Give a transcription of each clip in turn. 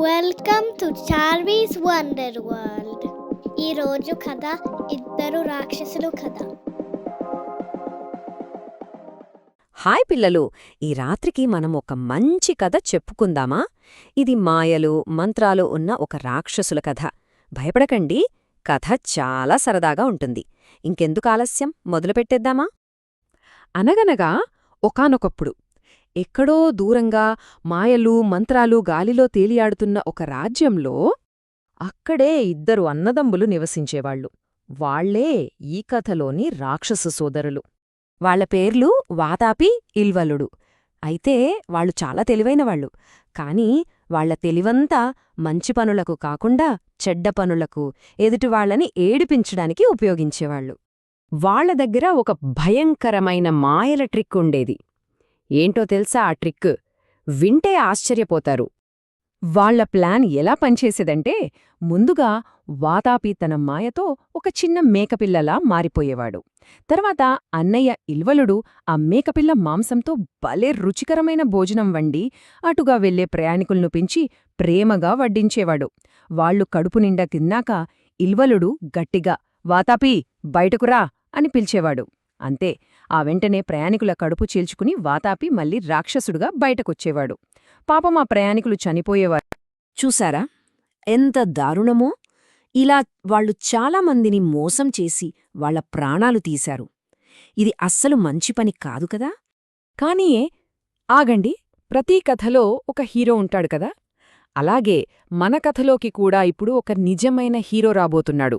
Welcome to Charvi's wonder world ఈరోజు కథ ఇద్దరు రాక్షసులు కథ. హాయ్ పిల్లలు ఈ రాత్రికి మనం ఒక మంచి కథ చెప్పుకుందామా? ఇది మాయలు మంత్రాలు ఉన్న ఒక రాక్షసుల కథ. భయపడకండి కథ చాలా సరదాగా ఉంటుంది. ఇంకెందుకు ఆలస్యం? మొదలుపెట్టేద్దామా? అనగనగా ఒకానొకప్పుడు ఎక్కడో దూరంగా మాయలు మంత్రాలు గాలిలో తేలియాడుతున్న ఒక రాజ్యంలో అక్కడే ఇద్దరు అన్నదమ్ములు నివసించేవాళ్ళు వాళ్ళే ఈ కథలోని రాక్షస సోదరులు. వాళ్ళ పేర్లు వాతాపి ఇల్వలుడు. అయితే వాళ్ళు చాలా తెలివైనవాళ్ళు కాని వాళ్ళ తెలివంతా మంచి పనులకు కాకుండా చెడ్డ పనులకు ఎదుటివాళ్ళని ఏడిపించడానికి ఉపయోగించేవాళ్ళు వాళ్ళ దగ్గర ఒక భయంకరమైన మాయల ట్రిక్ ఉండేది. ఏంటో తెలుసా ఆ ట్రిక్? వింటే ఆశ్చర్యపోతారు. వాళ్ళ ప్లాన్ ఎలా పనిచేసేదంటే ముందుగా వాతాపి తన మాయతో ఒక చిన్న మేకపిల్లలా మారిపోయేవాడు. తర్వాత అన్నయ్య ఇల్వలుడు ఆ మేకపిల్ల మాంసంతో భలే రుచికరమైన భోజనం వండి అటుగా వెళ్ళే ప్రయాణికులను పెంచి ప్రేమగా వడ్డించేవాడు. వాళ్ళు కడుపు నిండా తిన్నాక ఇల్వలుడు గట్టిగా వాతాపి బయటకురా అని పిలిచేవాడు. అంతే ఆ వెంటనే ప్రయాణికుల కడుపు చీల్చుకుని వాతాపి మళ్ళీ రాక్షసుడుగా బయటకొచ్చేవాడు. పాపం ఆ ప్రయాణికులు చనిపోయేవారు. చూసారా ఎంత దారుణమో! ఇలా వాళ్ళు చాలామందిని మోసం చేసి వాళ్ళ ప్రాణాలు తీశారు. ఇది అస్సలు మంచి పని కాదు కదా? కానీ ఆగండి. ప్రతి కథలో ఒక హీరో ఉంటాడు కదా? అలాగే మన కథలోకి కూడా ఇప్పుడు ఒక నిజమైన హీరో రాబోతున్నాడు.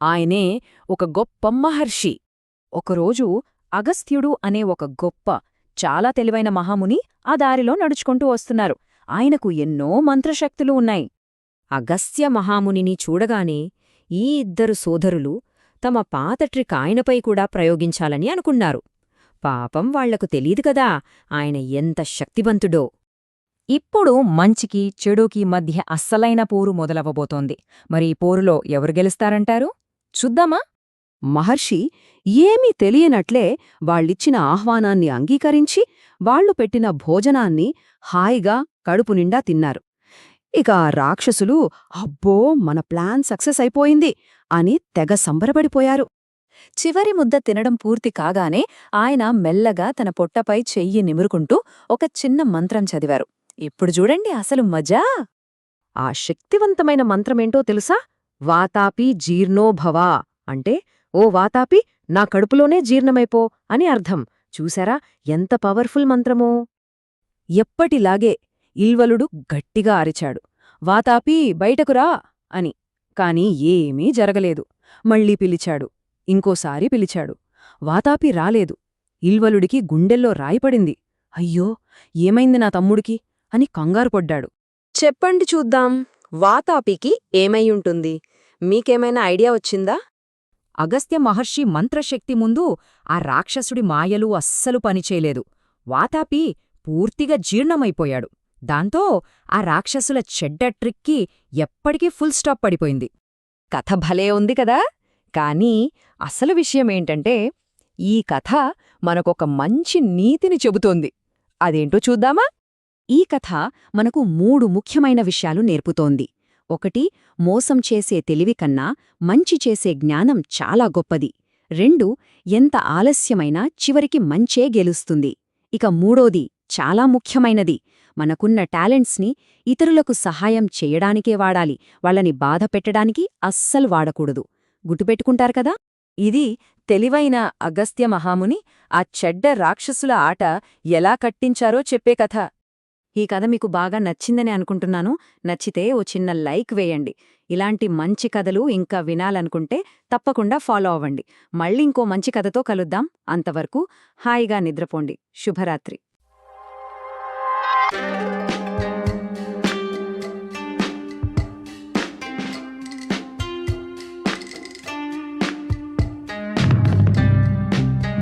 ఆయనే ఒక గొప్ప మహర్షి. ఒకరోజు అగస్త్యుడు అనే ఒక గొప్ప చాలా తెలివైన మహాముని ఆ దారిలో నడుచుకుంటూ వస్తున్నారు. ఆయనకు ఎన్నో మంత్రశక్తులు ఉన్నాయి. అగస్త్య మహామునిని చూడగానే ఈ ఇద్దరు సోదరులు తమ పాత ట్రిక్ ఆయనపై కూడా ప్రయోగించాలని అనుకున్నారు. పాపం వాళ్ళకు తెలీదు కదా ఆయన ఎంత శక్తివంతుడో. ఇప్పుడు మంచికి చెడుకి మధ్య అస్సలైన పోరు మొదలవబోతోంది మరి ఈ పోరులో ఎవరు గెలుస్తారంటారు? చూద్దామా? మహర్షి ఏమీ తెలియనట్లే వాళ్ళిచ్చిన ఆహ్వానాన్ని అంగీకరించి వాళ్ళు పెట్టిన భోజనాన్ని హాయిగా కడుపు నిండా తిన్నారు. ఇక రాక్షసులు అబ్బో మన ప్లాన్ సక్సెస్ అయిపోయింది అని తెగ సంబరపడిపోయారు. చివరి ముద్ద తినడం పూర్తి కాగానే ఆయన మెల్లగా తన పొట్టపై చెయ్యి నిమురుకుంటూ ఒక చిన్న మంత్రం చదివారు. ఇప్పుడు చూడండి అసలు మజా! ఆ శక్తివంతమైన మంత్రమేంటో తెలుసా? వాతాపి జీర్ణోభవా అంటే ఓ వాతాపి నా కడుపులోనే జీర్ణమైపో అని అర్థం. చూశారా? ఎంత పవర్ఫుల్ మంత్రమో! ఎప్పటిలాగే ఇల్వలుడు గట్టిగా అరిచాడు. వాతాపి బయటకురా అని. కాని ఏమీ జరగలేదు. మళ్ళీ పిలిచాడు. ఇంకోసారి పిలిచాడు. వాతాపి రాలేదు. ఇల్వలుడికి గుండెల్లో రాయిపడింది. అయ్యో! ఏమైంది నా తమ్ముడికి? అని కంగారుపడ్డాడు చెప్పండి చూద్దాం. వాతాపికి ఏమైయుంటుంది మీకేమైనా ఐడియా వచ్చిందా? అగస్త్య మహర్షి మంత్రశక్తి ముందు ఆ రాక్షసుడి మాయలు అస్సలు పనిచేయలేదు. వాతాపి పూర్తిగా జీర్ణమైపోయాడు. దాంతో ఆ రాక్షసుల చెడ్డ ట్రిక్కి ఎప్పటికీ ఫుల్ స్టాప్ పడిపోయింది. కథ భలే ఉంది కదా! కానీ అసలు విషయమేంటంటే ఈ కథ మనకొక మంచి నీతిని చెబుతోంది. అదేంటో చూద్దామా? ఈ కథ మనకు మూడు ముఖ్యమైన విషయాలు నేర్పుతోంది. ఒకటి మోసం చేసే తెలివి కన్నా మంచి చేసే జ్ఞానం చాలా గొప్పది. రెండు ఎంత ఆలస్యమైనా చివరికి మంచే గెలుస్తుంది. ఇక మూడోది చాలా ముఖ్యమైనది. మనకున్న టాలెంట్స్ని ఇతరులకు సహాయం చెయ్యడానికే వాడాలి. వాళ్ళని బాధ పెట్టడానికి అస్సలు వాడకూడదు. గుర్తుపెట్టుకుంటారు కదా? ఇది తెలివైన అగస్త్య మహాముని ఆ చెడ్డ రాక్షసుల ఆట ఎలా కట్టించారో చెప్పే కథ. ఈ కథ మీకు బాగా నచ్చిందని అనుకుంటున్నాను. నచ్చితే ఓ చిన్న లైక్ వేయండి. ఇలాంటి మంచి కథలు ఇంకా వినాలనుకుంటే తప్పకుండా ఫాలో అవ్వండి. మళ్ళీ ఇంకో మంచి కథతో కలుద్దాం. అంతవరకు హాయిగా నిద్రపోండి. శుభరాత్రి.